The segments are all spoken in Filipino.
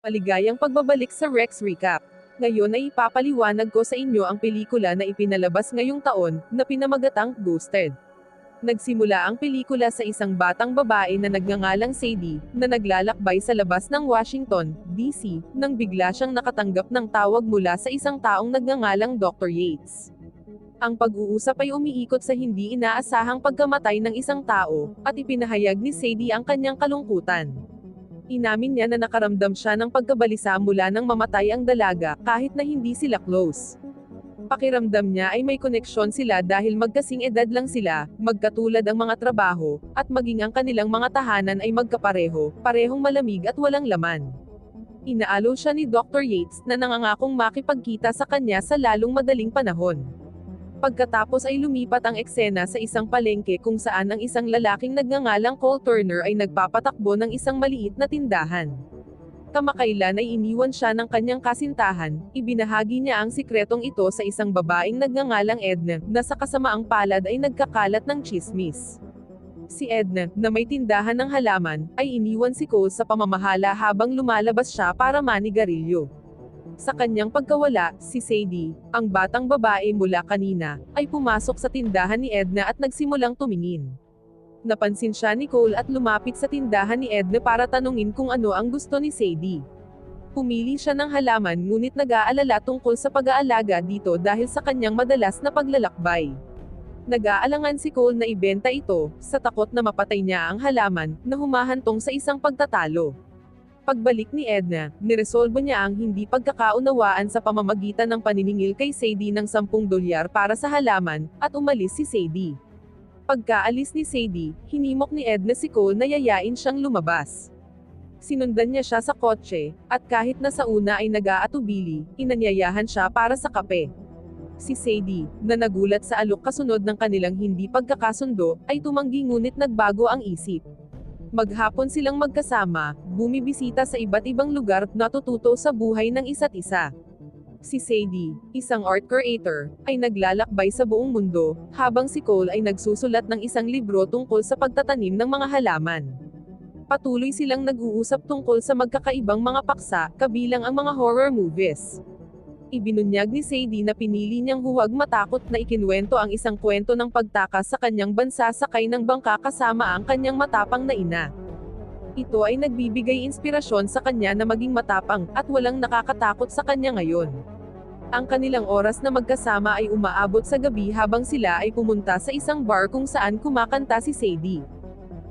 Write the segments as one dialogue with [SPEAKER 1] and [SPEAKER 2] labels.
[SPEAKER 1] Maligayang pagbabalik sa Rex Recap. Ngayon ay ipapaliwanag ko sa inyo ang pelikula na ipinalabas ngayong taon, na pinamagatang Ghosted. Nagsimula ang pelikula sa isang batang babae na nagngangalang Sadie, na naglalakbay sa labas ng Washington, D.C., nang bigla siyang nakatanggap ng tawag mula sa isang taong nagngangalang Dr. Yates. Ang pag-uusap ay umiikot sa hindi inaasahang pagkamatay ng isang tao, at ipinahayag ni Sadie ang kanyang kalungkutan. Inamin niya na nakaramdam siya ng pagkabalisa mula nang mamatay ang dalaga, kahit na hindi sila close. Pakiramdam niya ay may koneksyon sila dahil magkasing edad lang sila, magkatulad ang mga trabaho, at maging ang kanilang mga tahanan ay magkapareho, parehong malamig at walang laman. Inaalo siya ni Dr. Yates na nangangakong makipagkita sa kanya sa lalong madaling panahon. Pagkatapos ay lumipat ang eksena sa isang palengke kung saan ang isang lalaking nagngangalang Cole Turner ay nagpapatakbo ng isang maliit na tindahan. Kamakailan ay iniwan siya ng kanyang kasintahan, ibinahagi niya ang sikretong ito sa isang babaeng nagngangalang Edna, na sa kasamaang palad ay nagkakalat ng chismis. Si Edna, na may tindahan ng halaman, ay iniwan si Cole sa pamamahala habang lumalabas siya para manigarilyo. Sa kanyang pagkawala, si Sadie, ang batang babae mula kanina, ay pumasok sa tindahan ni Edna at nagsimulang tumingin. Napansin siya ni Cole at lumapit sa tindahan ni Edna para tanungin kung ano ang gusto ni Sadie. Pumili siya ng halaman ngunit nag-aalala tungkol sa pag-aalaga dito dahil sa kanyang madalas na paglalakbay. Nag-aalangan si Cole na ibenta ito, sa takot na mapatay niya ang halaman, na humahantong sa isang pagtatalo. Pagbalik ni Edna, niresolbo niya ang hindi pagkakaunawaan sa pamamagitan ng paniningil kay Sadie ng 10 dolyar para sa halaman, at umalis si Sadie. Pagkaalis ni Sadie, hinimok ni Edna si Cole na yayain siyang lumabas. Sinundan niya siya sa kotse, at kahit na sa una ay nag-aatubili, inanyayahan siya para sa kape. Si Sadie, na nagulat sa alok kasunod ng kanilang hindi pagkakasundo, ay tumanggi ngunit nagbago ang isip. Maghapon silang magkasama, bumibisita sa iba't ibang lugar, natututo sa buhay ng isa't isa. Si Sadie, isang art creator, ay naglalakbay sa buong mundo, habang si Cole ay nagsusulat ng isang libro tungkol sa pagtatanim ng mga halaman. Patuloy silang nag-uusap tungkol sa magkakaibang mga paksa, kabilang ang mga horror movies. Ibinunyag ni Sadie na pinili niyang huwag matakot na ikinwento ang isang kwento ng pagtakas sa kanyang bansa sakay ng bangka kasama ang kanyang matapang na ina. Ito ay nagbibigay inspirasyon sa kanya na maging matapang, at walang nakakatakot sa kanya ngayon. Ang kanilang oras na magkasama ay umaabot sa gabi habang sila ay pumunta sa isang bar kung saan kumakanta si Sadie.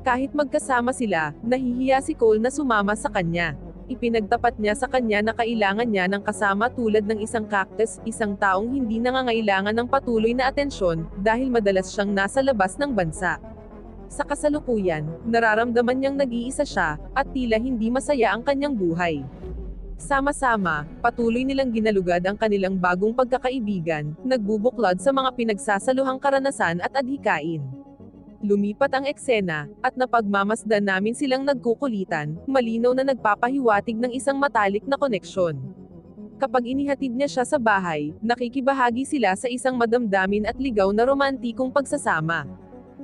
[SPEAKER 1] Kahit magkasama sila, nahihiya si Cole na sumama sa kanya ipinagtapat niya sa kanya na kailangan niya ng kasama tulad ng isang cactus, isang taong hindi nangangailangan ng patuloy na atensyon, dahil madalas siyang nasa labas ng bansa. Sa kasalukuyan, nararamdaman niyang nag-iisa siya, at tila hindi masaya ang kanyang buhay. Sama-sama, patuloy nilang ginalugad ang kanilang bagong pagkakaibigan, nagbubuklod sa mga pinagsasaluhang karanasan at adhikain. Lumipat ang eksena, at napagmamasdan namin silang nagkukulitan, malinaw na nagpapahiwatig ng isang matalik na koneksyon. Kapag inihatid niya siya sa bahay, nakikibahagi sila sa isang madamdamin at ligaw na romantikong pagsasama.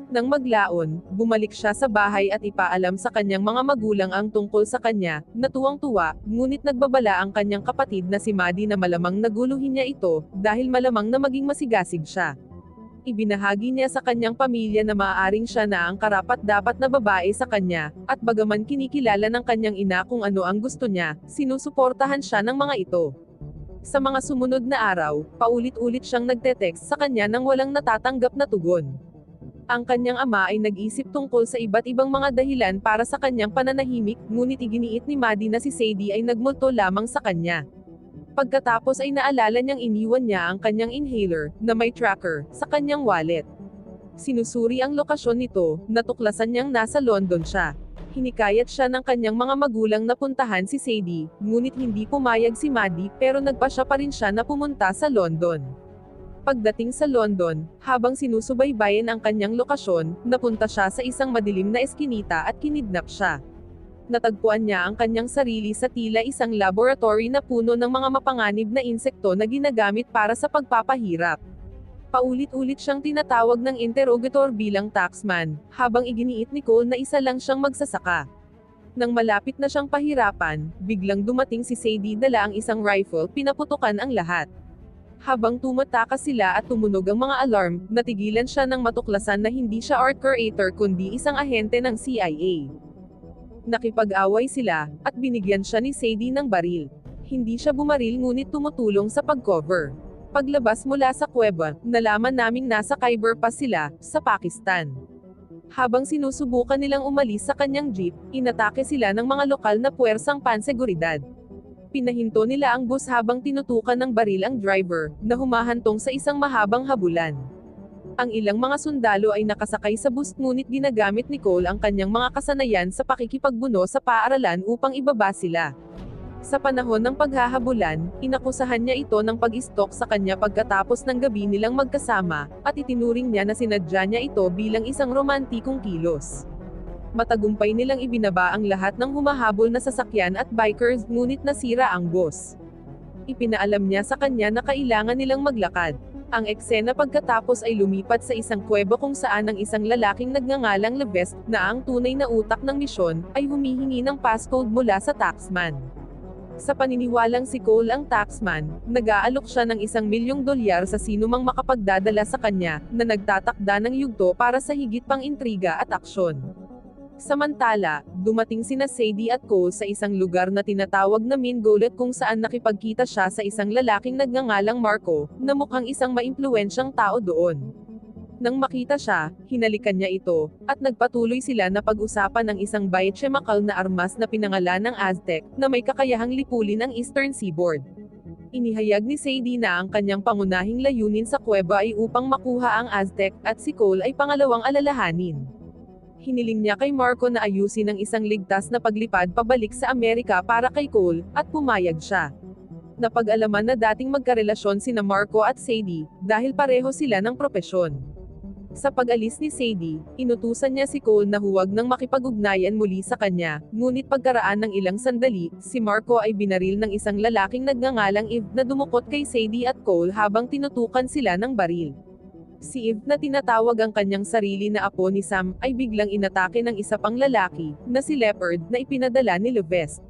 [SPEAKER 1] Nang maglaon, bumalik siya sa bahay at ipaalam sa kanyang mga magulang ang tungkol sa kanya, natuwang-tuwa, ngunit nagbabala ang kanyang kapatid na si Maddie na malamang naguluhin niya ito, dahil malamang na maging masigasig siya ibinahagi niya sa kanyang pamilya na maaaring siya na ang karapat-dapat na babae sa kanya, at bagaman kinikilala ng kanyang ina kung ano ang gusto niya, sinusuportahan siya ng mga ito. Sa mga sumunod na araw, paulit-ulit siyang nagte-text sa kanya nang walang natatanggap na tugon. Ang kanyang ama ay nag-isip tungkol sa iba't ibang mga dahilan para sa kanyang pananahimik, ngunit iginiit ni Maddie na si Sadie ay nagmulto lamang sa kanya. Pagkatapos ay naalala niyang iniwan niya ang kanyang inhaler, na may tracker, sa kanyang wallet. Sinusuri ang lokasyon nito, natuklasan niyang nasa London siya. Hinikayat siya ng kanyang mga magulang na puntahan si Sadie, ngunit hindi pumayag si Maddie, pero nagpa siya pa rin siya na pumunta sa London. Pagdating sa London, habang sinusubaybayan ang kanyang lokasyon, napunta siya sa isang madilim na eskinita at kinidnap siya natagpuan niya ang kanyang sarili sa tila isang laboratory na puno ng mga mapanganib na insekto na ginagamit para sa pagpapahirap. Paulit-ulit siyang tinatawag ng interrogator bilang taxman, habang iginiit ni Cole na isa lang siyang magsasaka. Nang malapit na siyang pahirapan, biglang dumating si Sadie dala ang isang rifle, pinaputukan ang lahat. Habang tumatakas sila at tumunog ang mga alarm, natigilan siya ng matuklasan na hindi siya art creator kundi isang ahente ng CIA. Nakipag-away sila, at binigyan siya ni Sadie ng baril. Hindi siya bumaril ngunit tumutulong sa pag-cover. Paglabas mula sa kuweba, nalaman naming nasa Khyber Pass sila, sa Pakistan. Habang sinusubukan nilang umalis sa kanyang jeep, inatake sila ng mga lokal na puwersang panseguridad. Pinahinto nila ang bus habang tinutukan ng baril ang driver, na humahantong sa isang mahabang habulan. Ang ilang mga sundalo ay nakasakay sa bus ngunit ginagamit ni Cole ang kanyang mga kasanayan sa pakikipagbuno sa paaralan upang ibaba sila. Sa panahon ng paghahabulan, inakusahan niya ito ng pag-istok sa kanya pagkatapos ng gabi nilang magkasama, at itinuring niya na sinadya niya ito bilang isang romantikong kilos. Matagumpay nilang ibinaba ang lahat ng humahabol na sasakyan at bikers ngunit nasira ang bus. Ipinaalam niya sa kanya na kailangan nilang maglakad. Ang eksena pagkatapos ay lumipat sa isang kuweba kung saan ang isang lalaking nagngangalang Levesque, na ang tunay na utak ng misyon, ay humihingi ng passcode mula sa taxman. Sa paniniwalang si Cole ang taxman, nag-aalok siya ng isang milyong dolyar sa sinumang makapagdadala sa kanya, na nagtatakda ng yugto para sa higit pang intriga at aksyon. Samantala, dumating sina Sadie at Cole sa isang lugar na tinatawag na Mingolet kung saan nakipagkita siya sa isang lalaking nagngangalang Marco, na mukhang isang maimpluwensyang tao doon. Nang makita siya, hinalikan niya ito, at nagpatuloy sila na pag-usapan ng isang biochemical na armas na pinangalan ng Aztec, na may kakayahang lipulin ang Eastern Seaboard. Inihayag ni Sadie na ang kanyang pangunahing layunin sa kuweba ay upang makuha ang Aztec, at si Cole ay pangalawang alalahanin. Hiniling niya kay Marco na ayusin ang isang ligtas na paglipad pabalik sa Amerika para kay Cole, at pumayag siya napag-alaman na dating magkarelasyon sina Marco at Sadie, dahil pareho sila ng propesyon. Sa pag-alis ni Sadie, inutusan niya si Cole na huwag nang makipag-ugnayan muli sa kanya, ngunit pagkaraan ng ilang sandali, si Marco ay binaril ng isang lalaking nagngangalang Eve na dumukot kay Sadie at Cole habang tinutukan sila ng baril. Si Eve na tinatawag ang kanyang sarili na apo ni Sam, ay biglang inatake ng isa pang lalaki, na si Leopard, na ipinadala ni Levesque.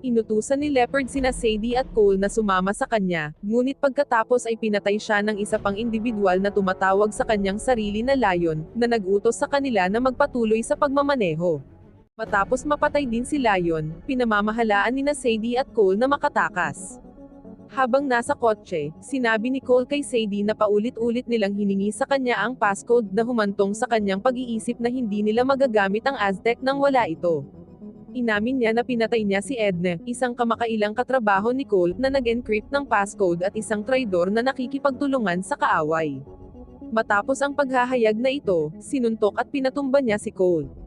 [SPEAKER 1] Inutusan ni Leopard sina Sadie at Cole na sumama sa kanya, ngunit pagkatapos ay pinatay siya ng isa pang individual na tumatawag sa kanyang sarili na Lion, na nag-utos sa kanila na magpatuloy sa pagmamaneho. Matapos mapatay din si Lion, pinamamahalaan ni na Sadie at Cole na makatakas. Habang nasa kotse, sinabi ni Cole kay Sadie na paulit-ulit nilang hiningi sa kanya ang passcode na humantong sa kanyang pag-iisip na hindi nila magagamit ang Aztec nang wala ito. Inamin niya na pinatay niya si Edna, isang kamakailang katrabaho ni Cole, na nag-encrypt ng passcode at isang traidor na nakikipagtulungan sa kaaway. Matapos ang paghahayag na ito, sinuntok at pinatumba niya si Cole.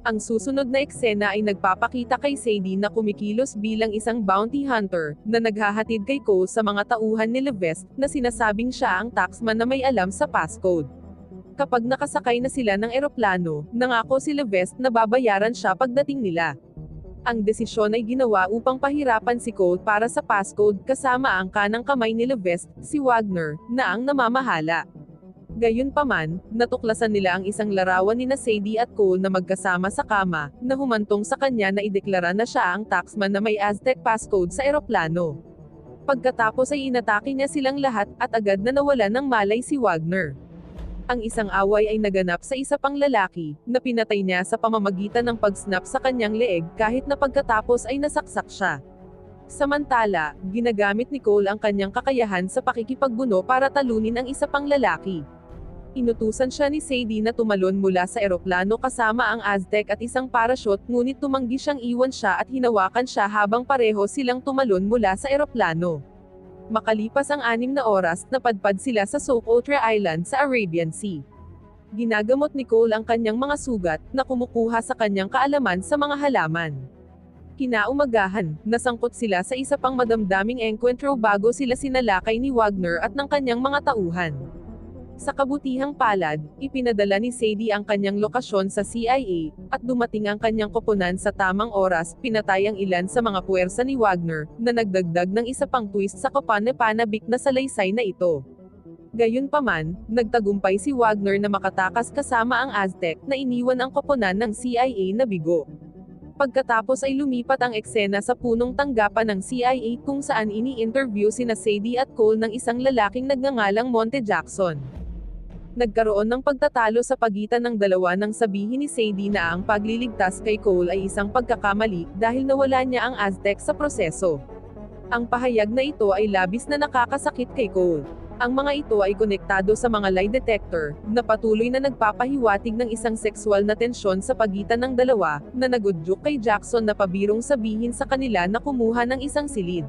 [SPEAKER 1] Ang susunod na eksena ay nagpapakita kay Sadie na kumikilos bilang isang bounty hunter, na naghahatid kay Cole sa mga tauhan ni Levesque, na sinasabing siya ang taxman na may alam sa passcode. Kapag nakasakay na sila ng eroplano, nangako si Levesque na babayaran siya pagdating nila. Ang desisyon ay ginawa upang pahirapan si Cole para sa passcode kasama ang kanang kamay ni Levesque, si Wagner, na ang namamahala. Gayunpaman, natuklasan nila ang isang larawan ni na Sadie at Cole na magkasama sa kama, na humantong sa kanya na ideklara na siya ang taxman na may Aztec passcode sa eroplano. Pagkatapos ay inatake niya silang lahat, at agad na nawala ng malay si Wagner ang isang away ay naganap sa isa pang lalaki, na pinatay niya sa pamamagitan ng pag-snap sa kanyang leeg kahit na pagkatapos ay nasaksak siya. Samantala, ginagamit ni Cole ang kanyang kakayahan sa pakikipagbuno para talunin ang isa pang lalaki. Inutusan siya ni Sadie na tumalon mula sa eroplano kasama ang Aztec at isang parachute ngunit tumanggi siyang iwan siya at hinawakan siya habang pareho silang tumalon mula sa eroplano. Makalipas ang anim na oras, napadpad sila sa Socotra Island sa Arabian Sea. Ginagamot ni Cole ang kanyang mga sugat, na kumukuha sa kanyang kaalaman sa mga halaman. Kinaumagahan, nasangkot sila sa isa pang madamdaming enkwentro bago sila sinalakay ni Wagner at ng kanyang mga tauhan. Sa kabutihang palad, ipinadala ni Sadie ang kanyang lokasyon sa CIA, at dumating ang kanyang koponan sa tamang oras, pinatay ang ilan sa mga puwersa ni Wagner, na nagdagdag ng isa pang twist sa kapane-panabik na salaysay na ito. Gayunpaman, nagtagumpay si Wagner na makatakas kasama ang Aztec, na iniwan ang koponan ng CIA na bigo. Pagkatapos ay lumipat ang eksena sa punong tanggapan ng CIA kung saan ini-interview sina Sadie at Cole ng isang lalaking nagngangalang Monte Jackson. Nagkaroon ng pagtatalo sa pagitan ng dalawa nang sabihin ni Sadie na ang pagliligtas kay Cole ay isang pagkakamali dahil nawala niya ang Aztec sa proseso. Ang pahayag na ito ay labis na nakakasakit kay Cole. Ang mga ito ay konektado sa mga lie detector, na patuloy na nagpapahiwatig ng isang sexual na tensyon sa pagitan ng dalawa, na nagudyok kay Jackson na pabirong sabihin sa kanila na kumuha ng isang silid.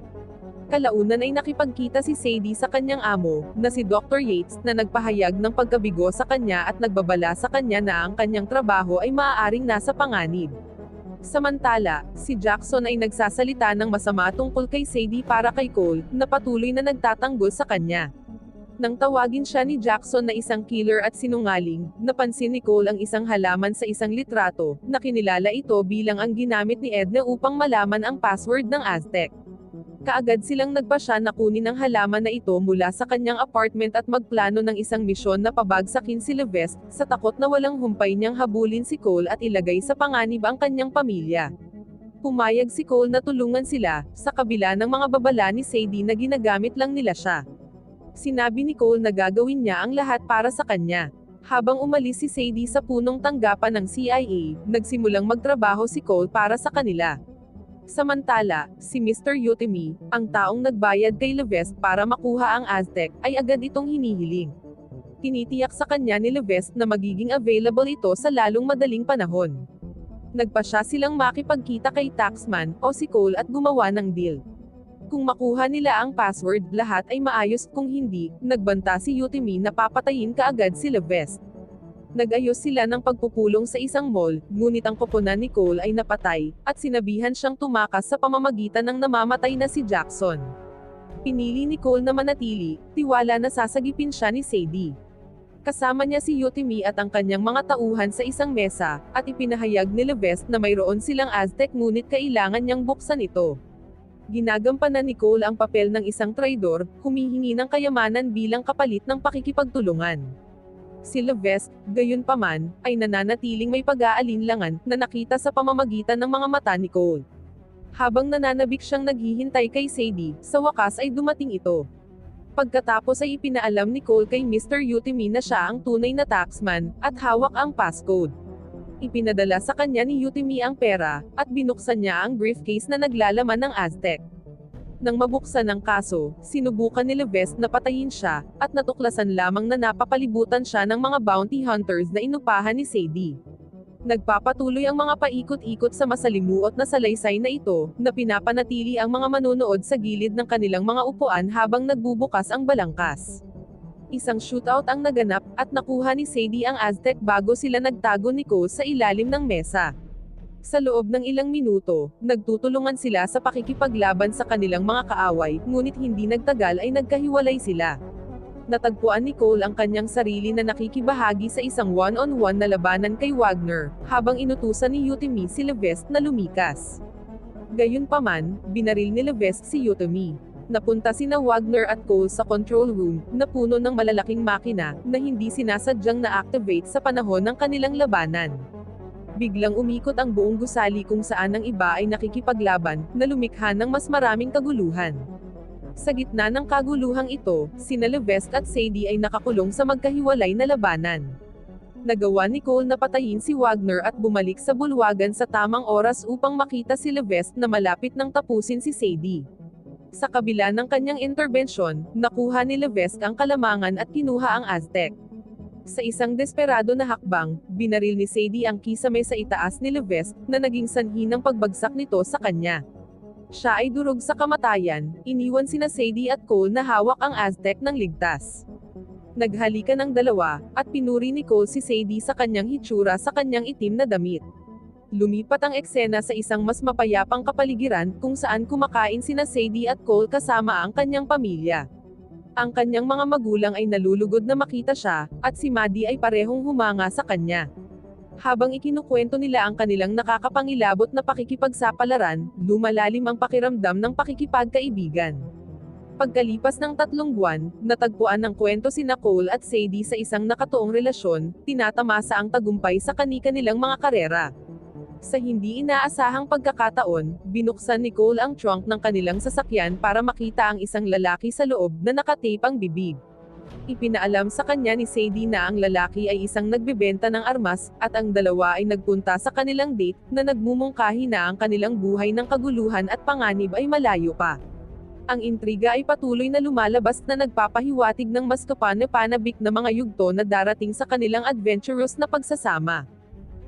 [SPEAKER 1] Kalaunan ay nakipagkita si Sadie sa kanyang amo, na si Dr. Yates, na nagpahayag ng pagkabigo sa kanya at nagbabala sa kanya na ang kanyang trabaho ay maaaring nasa panganib. Samantala, si Jackson ay nagsasalita ng masama tungkol kay Sadie para kay Cole, na patuloy na nagtatanggol sa kanya. Nang tawagin siya ni Jackson na isang killer at sinungaling, napansin ni Cole ang isang halaman sa isang litrato, na kinilala ito bilang ang ginamit ni Edna upang malaman ang password ng Aztec. Kaagad silang nagpasya na kunin ang halaman na ito mula sa kanyang apartment at magplano ng isang misyon na pabagsakin si Levesque, sa takot na walang humpay niyang habulin si Cole at ilagay sa panganib ang kanyang pamilya. Pumayag si Cole na tulungan sila, sa kabila ng mga babala ni Sadie na ginagamit lang nila siya. Sinabi ni Cole na gagawin niya ang lahat para sa kanya. Habang umalis si Sadie sa punong tanggapan ng CIA, nagsimulang magtrabaho si Cole para sa kanila. Samantala, si Mr. Utemi, ang taong nagbayad kay Levesque para makuha ang Aztec, ay agad itong hinihiling. Tinitiyak sa kanya ni Levesque na magiging available ito sa lalong madaling panahon. Nagpa siya silang makipagkita kay Taxman, o si Cole at gumawa ng deal. Kung makuha nila ang password, lahat ay maayos, kung hindi, nagbanta si Utemi na papatayin kaagad si Levesque. Nag-ayos sila ng pagpupulong sa isang mall, ngunit ang koponan ni Cole ay napatay, at sinabihan siyang tumakas sa pamamagitan ng namamatay na si Jackson. Pinili ni Cole na manatili, tiwala na sasagipin siya ni Sadie. Kasama niya si Yutimi at ang kanyang mga tauhan sa isang mesa, at ipinahayag ni Levesque na mayroon silang Aztec ngunit kailangan niyang buksan ito. Ginagampanan ni Cole ang papel ng isang traidor, humihingi ng kayamanan bilang kapalit ng pakikipagtulungan. Si Levesque, gayon paman, ay nananatiling may pag-aalinlangan na nakita sa pamamagitan ng mga mata ni Cole. Habang nananabik siyang naghihintay kay Sadie, sa wakas ay dumating ito. Pagkatapos ay ipinaalam ni Cole kay Mr. Utimi na siya ang tunay na taxman, at hawak ang passcode. Ipinadala sa kanya ni Utimi ang pera, at binuksan niya ang briefcase na naglalaman ng Aztec. Nang mabuksan ang kaso, sinubukan ni Levesque na patayin siya, at natuklasan lamang na napapalibutan siya ng mga bounty hunters na inupahan ni Sadie. Nagpapatuloy ang mga paikot-ikot sa masalimuot na salaysay na ito, na pinapanatili ang mga manonood sa gilid ng kanilang mga upuan habang nagbubukas ang balangkas. Isang shootout ang naganap, at nakuha ni Sadie ang Aztec bago sila nagtago ni Cole sa ilalim ng mesa. Sa loob ng ilang minuto, nagtutulungan sila sa pakikipaglaban sa kanilang mga kaaway, ngunit hindi nagtagal ay nagkahiwalay sila. Natagpuan ni Cole ang kanyang sarili na nakikibahagi sa isang one-on-one na labanan kay Wagner, habang inutusan ni Utemi si Levesque na lumikas. Gayunpaman, binaril ni Levesque si Utemi. Napunta sina Wagner at Cole sa control room, na puno ng malalaking makina, na hindi sinasadyang na-activate sa panahon ng kanilang labanan. Biglang umikot ang buong gusali kung saan ang iba ay nakikipaglaban, na lumikha ng mas maraming kaguluhan. Sa gitna ng kaguluhang ito, sina Levesque at Sadie ay nakakulong sa magkahiwalay na labanan. Nagawa ni Cole na patayin si Wagner at bumalik sa bulwagan sa tamang oras upang makita si Levesque na malapit nang tapusin si Sadie. Sa kabila ng kanyang interbensyon, nakuha ni Levesque ang kalamangan at kinuha ang Aztec. Sa isang desperado na hakbang, binaril ni Sadie ang kisame sa itaas ni Levesque, na naging sanhi ng pagbagsak nito sa kanya. Siya ay durog sa kamatayan, iniwan sina Sadie at Cole na hawak ang Aztec ng ligtas. Naghalikan ng dalawa, at pinuri ni Cole si Sadie sa kanyang hitsura sa kanyang itim na damit. Lumipat ang eksena sa isang mas mapayapang kapaligiran kung saan kumakain sina Sadie at Cole kasama ang kanyang pamilya. Ang kanyang mga magulang ay nalulugod na makita siya, at si Maddie ay parehong humanga sa kanya. Habang ikinukwento nila ang kanilang nakakapangilabot na pakikipagsapalaran, lumalalim ang pakiramdam ng pakikipagkaibigan. Pagkalipas ng tatlong buwan, natagpuan ng kwento si Cole at Sadie sa isang nakatuong relasyon, tinatamasa ang tagumpay sa kani-kanilang mga karera. Sa hindi inaasahang pagkakataon, binuksan ni Cole ang trunk ng kanilang sasakyan para makita ang isang lalaki sa loob na nakatape ang bibig. Ipinaalam sa kanya ni Sadie na ang lalaki ay isang nagbebenta ng armas, at ang dalawa ay nagpunta sa kanilang date, na nagmumungkahi na ang kanilang buhay ng kaguluhan at panganib ay malayo pa. Ang intriga ay patuloy na lumalabas na nagpapahiwatig ng mas kapanabik na mga yugto na darating sa kanilang adventurous na pagsasama.